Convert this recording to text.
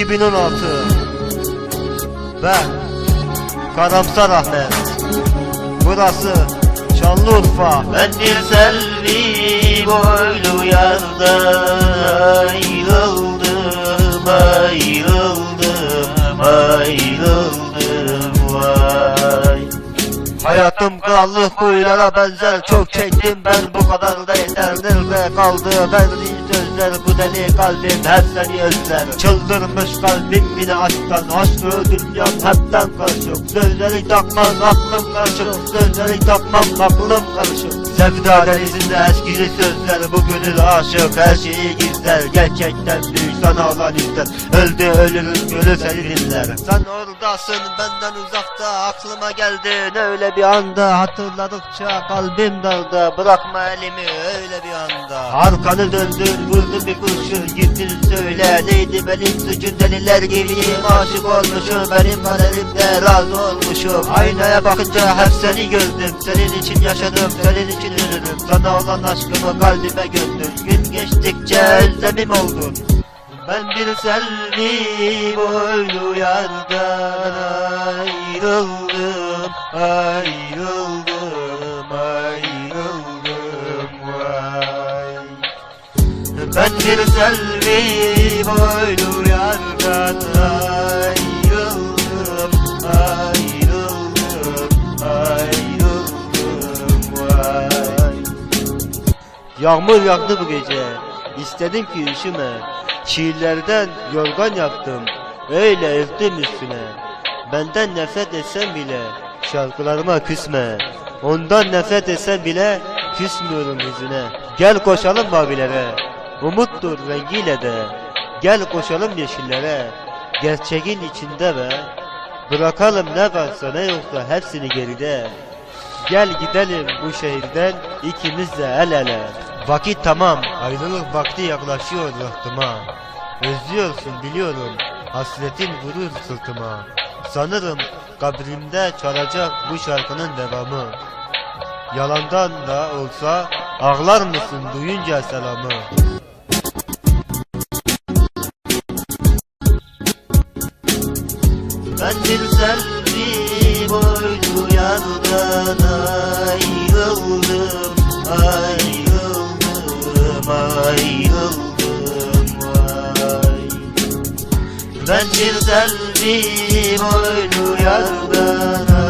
2016 Ben Karamsar Ahmet. Burası Şanlıurfa. Ben bir selvi boylu yarda ayrıldım, ayrıldım, ayrıldım vay. Hayatım krallık kuyulara benzer Çok çektim ben bu kadar da yeter Nerede kaldı verdiğin sözler Bu deli kalbim hep seni özler. Çıldırmış kalbim yine aşktan Aşkı dünyam hepten karışık. Sözleri takmam aklım karışık. Sözleri takmam aklım karışık. Sevda denizinde eskili sözler Bu gönül aşık her şeyi gizler Gerçekten sana olan ister. Öldü ölürün gönül seni dinler Sen oradasın benden uzakta Aklıma geldin öyle bir anda Hatırladıkça kalbim daldı. Bırakma elimi öyle bir anda. Arkanı döndür vurdun bir kurşun. Gittin söyle neydi benim suçum? Deliler gibiyim aşık olmuşum. Benim kaderimde razı olmuşum. Aynaya bakınca hep seni gördüm. Senin için yaşadım senin için ölürüm. Sana olan aşkımı kalbime gömdüm. Gün geçtikçe özlemim oldun ben bir selvi boylu yardan ayrıldım, ayrıldım, ayrıldım vay. Ben bir selvi boylu yardan ayrıldım, ayrıldım, ayrıldım vay. Yağmur yağdı bu gece İstedim ki üşüme Şiirlerden yorgan yaptım Öyle örttüm üstüne. Benden nefret etsen bile Şarkılarıma küsme. Ondan nefret etsen bile Küsmüyorum yüzüne. Gel koşalım mavilere Umuttur rengiyle de. Gel koşalım yeşillere Gerçeğin içinde be Bırakalım ne varsa ne yoksa hepsini geride. Gel gidelim bu şehirden ikimiz de el ele. Vakit tamam, ayrılık vakti yaklaşıyor rıhtıma. Özlüyorsun biliyorum, hasretin vurur sırtıma. Sanırım kabrimde çalacak bu şarkının devamı. Yalandan da olsa ağlar mısın duyunca selamı? Ben bir selvi boylu yardan ayrıldım, ayrıldım, ayrıldım vay. Ben bir selvi boylu yardan